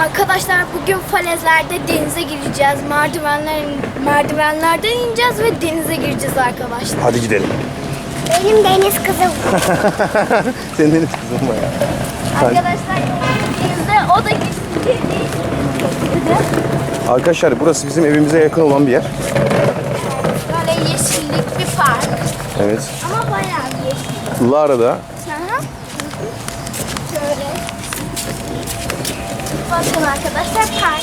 Arkadaşlar bugün falezlerde denize gireceğiz. Merdivenler, merdivenlerden ineceğiz ve denize gireceğiz arkadaşlar. Hadi gidelim. Benim deniz kızım. Senin deniz kızın var ya. Arkadaşlar denizde o da dedi. Arkadaşlar burası bizim evimize yakın olan bir yer. Böyle yeşillik bir park. Evet. Ama bayağı yeşil. Lara'da Bakın arkadaşlar park.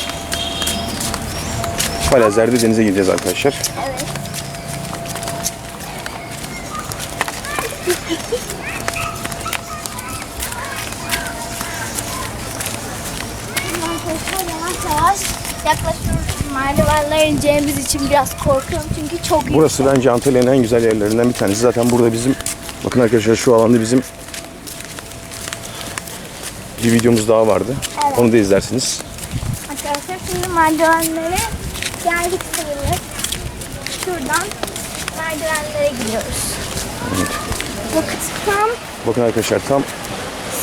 falezlerde denize gireceğiz arkadaşlar. Evet. Yavaş yavaş yaklaşıyoruz. İneceğimiz için biraz korkuyorum çünkü çok yüksek. Burası bence Antalya'nın en güzel yerlerinden bir tanesi. Zaten burada bizim bakın arkadaşlar şu alanda bizim bir videomuz daha vardı. Evet. Onu da izlersiniz. Arkadaşlar şimdi merdivenlere geldik sayılır. Şuradan merdivenlere gidiyoruz. Bakın tam Bakın arkadaşlar tam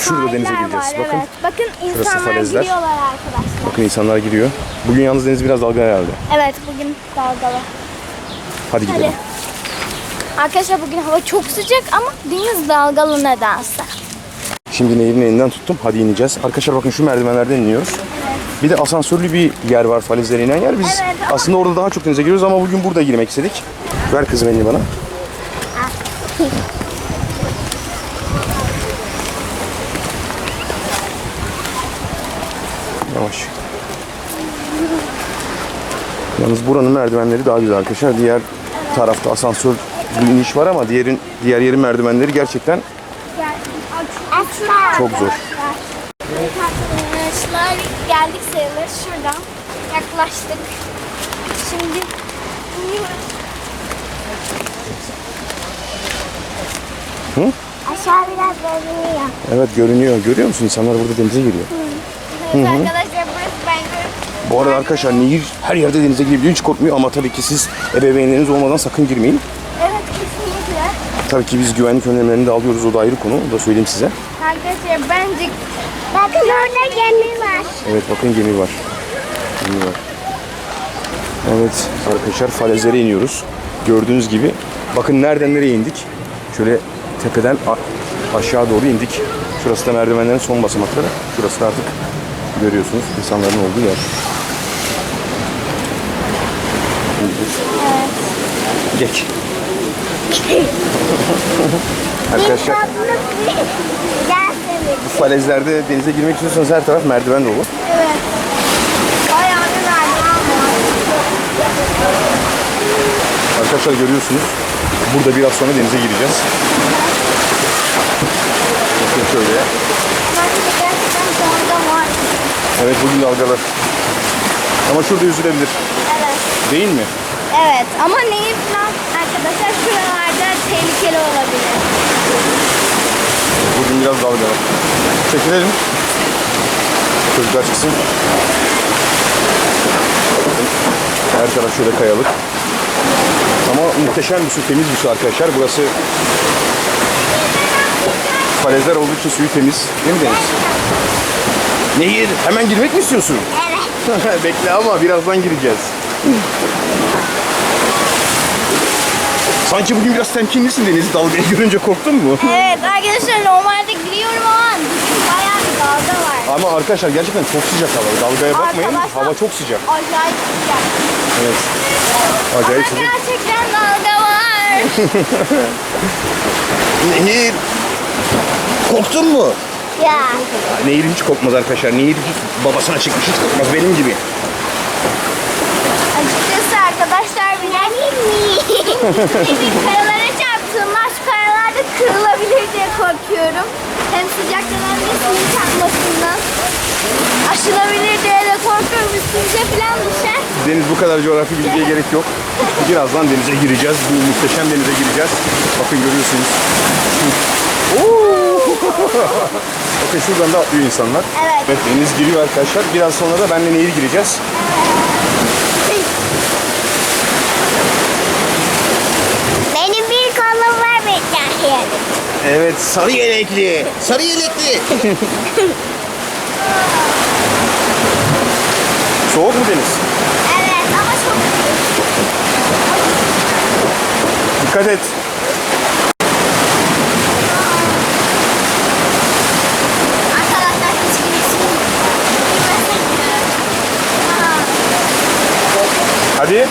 şurada denize gireceğiz. var, Bakın. Evet. Bakın insanlar falezler. giriyorlar arkadaşlar. Bakın insanlar giriyor. Bugün yalnız deniz biraz dalgalı herhalde. Evet bugün dalgalı. Hadi gidelim. Hadi. Arkadaşlar bugün hava çok sıcak ama deniz dalgalı nedense. Şimdi Nehir'in elinden tuttum. Hadi ineceğiz. Arkadaşlar bakın şu merdivenlerden iniyoruz. Bir de asansörlü bir yer var falezlere inen yer. Biz Evet, ama- aslında orada daha çok denize giriyoruz ama bugün burada girmek istedik. Ver kızım elini bana. Yavaş. Yalnız buranın merdivenleri daha güzel arkadaşlar. Diğer tarafta asansör iniş var ama diğerin diğer yerin merdivenleri gerçekten Asla. Çok zor. Arkadaşlar geldik sayılır şuradan. Yaklaştık. Şimdi iniyoruz. Aşağı biraz görünüyor. evet görünüyor. Görüyor musun? İnsanlar burada denize giriyor. Evet arkadaşlar burası bence Bu arada arkadaşlar nehir her yerde denize girebiliyor. Hiç korkmuyor ama tabii ki siz ebeveynleriniz olmadan sakın girmeyin. evet kesinlikle. Tabii ki biz güvenlik önlemlerini de alıyoruz. O da ayrı konu. Onu da söyleyeyim size. Arkadaşlar bence Bakın orada gemi var. Evet bakın gemi var. Gemi var. Evet arkadaşlar falezlere iniyoruz. Gördüğünüz gibi bakın nereden nereye indik. Şöyle tepeden aşağı doğru indik. Şurası da merdivenlerin son basamakları. Şurası da artık görüyorsunuz insanların olduğu yer. Geç. Arkadaşlar bu falezlerde denize girmek istiyorsanız her taraf merdiven dolu. evet. Bayağı bir merdiven var. Arkadaşlar görüyorsunuz. Burada biraz sonra denize gireceğiz. Bakın şöyle. Evet bugün dalgalı. Ama şurada yüzülebilir. Evet. Değil mi? Evet ama nehir falan arkadaşlar şuralarda tehlikeli olabilir. Bugün biraz dalgalı. Çekilelim. Çocuklar çıksın. Her taraf şöyle kayalık. Ama muhteşem bir su, temiz bir su arkadaşlar. Burası falezler olduğu için suyu temiz. Değil mi Deniz? Nehir, hemen girmek mi istiyorsun? Evet. Bekle ama birazdan gireceğiz. Sanki bugün biraz temkinlisin Deniz. Dalgayı görünce korktun mu? Evet arkadaşlar normalde giriyorum ama bayağı bir dalga var. Ama arkadaşlar gerçekten çok sıcak hava. Dalgaya bakmayın. Arkadaşlar- Hava çok sıcak. Acayip sıcak. Evet. Ama Acayip sıcak. gerçekten dalga var. Nehir. Korktun mu? Ya. Nehir hiç korkmaz arkadaşlar. Nehir hiç babasına çıkmış hiç korkmaz. Benim gibi. Açıkçası arkadaşlar biraz bir kayalara çarptığımda şu kayalarda kırılabilir diye korkuyorum. Hem sıcaktan hem de suyun çarpmasından. Aşılabilir diye de korkuyorum. Üstümüze falan düşer. Deniz bu kadar coğrafi bilgiye gerek yok. Birazdan denize gireceğiz. Bu muhteşem denize gireceğiz. Bakın görüyorsunuz. Bakın şuradan da atlıyor insanlar. Evet. Evet deniz giriyor arkadaşlar. Biraz sonra da benle Nehir gireceğiz bir kolum var bekleyen. Evet sarı yelekli. Sarı yelekli. Soğuk mu deniz? Evet ama çok Dikkat et. Arkadaşlar hiç kimsin? Hadi.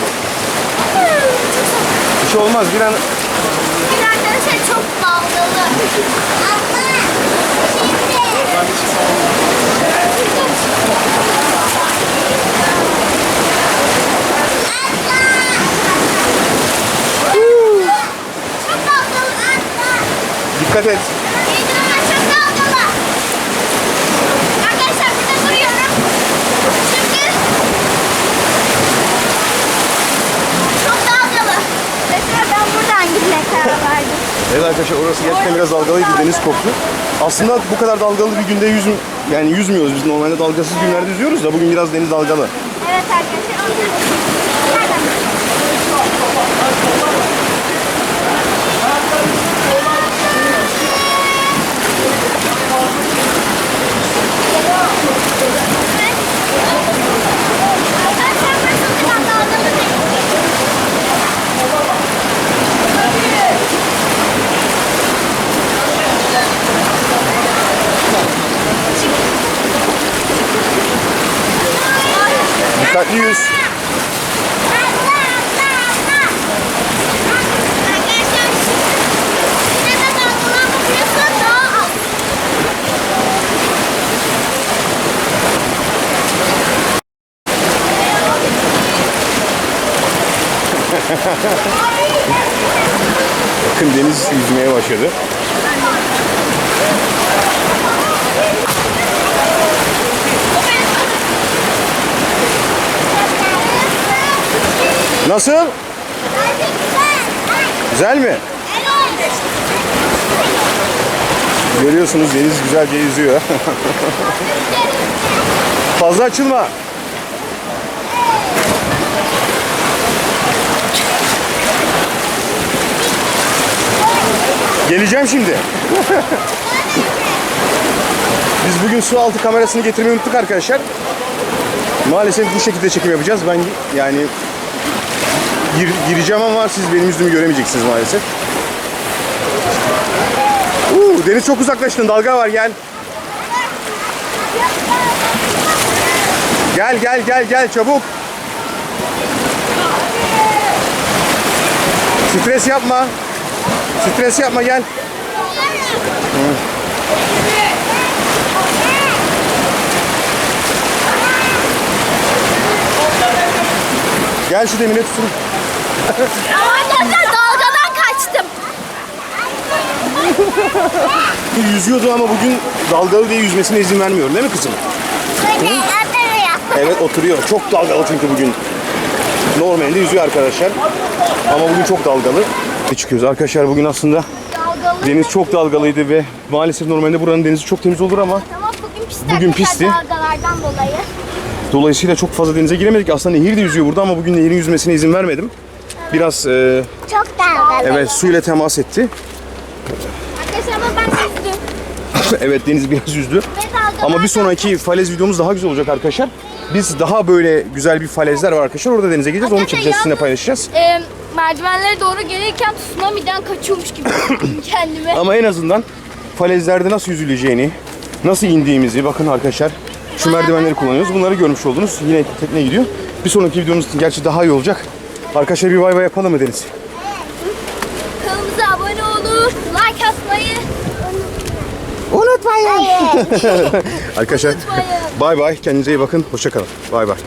Bir şey olmaz. Bir an Bir arkadaşlar çok dalgalı. Abla. Çok dalgalı abla. dikkat et. Eğitimler çok dalgalı. Arkadaşlar burada duruyorum. Çünkü çok dalgalı. Mesela ben buradan gitmeye karar verdim. Evet arkadaşlar orası gerçekten biraz dalgalıydı. Deniz koptu. Aslında bu kadar dalgalı bir günde yüz yani yüzmüyoruz. Biz normalde dalgasız günlerde yüzüyoruz da bugün biraz deniz dalgalı. Evet? Arkadaşlar burası o kadar dalgalı değil. Dikkatli yüz. Bakın deniz yüzmeye başladı. Nasıl? Güzel mi? Görüyorsunuz deniz güzelce yüzüyor. Fazla açılma. Geleceğim şimdi. Biz bugün su altı kamerasını getirmeyi unuttuk arkadaşlar. Maalesef bu şekilde çekim yapacağız. Ben yani gir- gireceğim ama siz benim yüzümü göremeyeceksiniz maalesef. Uuu, deniz çok uzaklaştın. Dalga var gel. Gel gel gel gel çabuk. Stres yapma. Stres yapma gel. Gel şu demire tutun. Arkadaşlar dalgadan kaçtım. Yüzüyordu ama bugün dalgalı diye yüzmesine izin vermiyorum değil mi kızım? Evet oturuyor. Çok dalgalı çünkü bugün. Normalde yüzüyor arkadaşlar. Ama bugün çok dalgalı. Çıkıyoruz arkadaşlar bugün aslında Dalgalı. deniz çok dalgalıydı ve maalesef normalde buranın denizi çok temiz olur ama Ama bugün pisti. Bugün pisti. Dalgalardan dolayı. dolayısıyla çok fazla denize giremedik. Aslında nehir de yüzüyor burada ama bugün nehirin yüzmesine izin vermedim. Biraz e, Çok dalgalı. evet suyla temas etti. Arkadaşlar ama ben yüzdüm. evet deniz biraz yüzdü. Ama bir sonraki falez videomuz daha güzel olacak arkadaşlar. Biz daha böyle güzel bir falezler var arkadaşlar. Orada denize gideceğiz. Onu çekeceğiz, sizinle paylaşacağız. e, merdivenlere doğru gelirken tsunami'den kaçıyormuş gibi hissettim kendime. Ama en azından falezlerde nasıl yüzüleceğini, nasıl indiğimizi bakın arkadaşlar. Şu merdivenleri kullanıyoruz. Bunları görmüş oldunuz. Yine tekne gidiyor. Bir sonraki videomuz gerçi daha iyi olacak. Arkadaşlar bir bay bay yapalım mı Deniz? Kanalımıza abone olup like atmayı Unutmayın. arkadaşlar Unutmayın. bay bay. Kendinize iyi bakın. Hoşçakalın. Bay bay.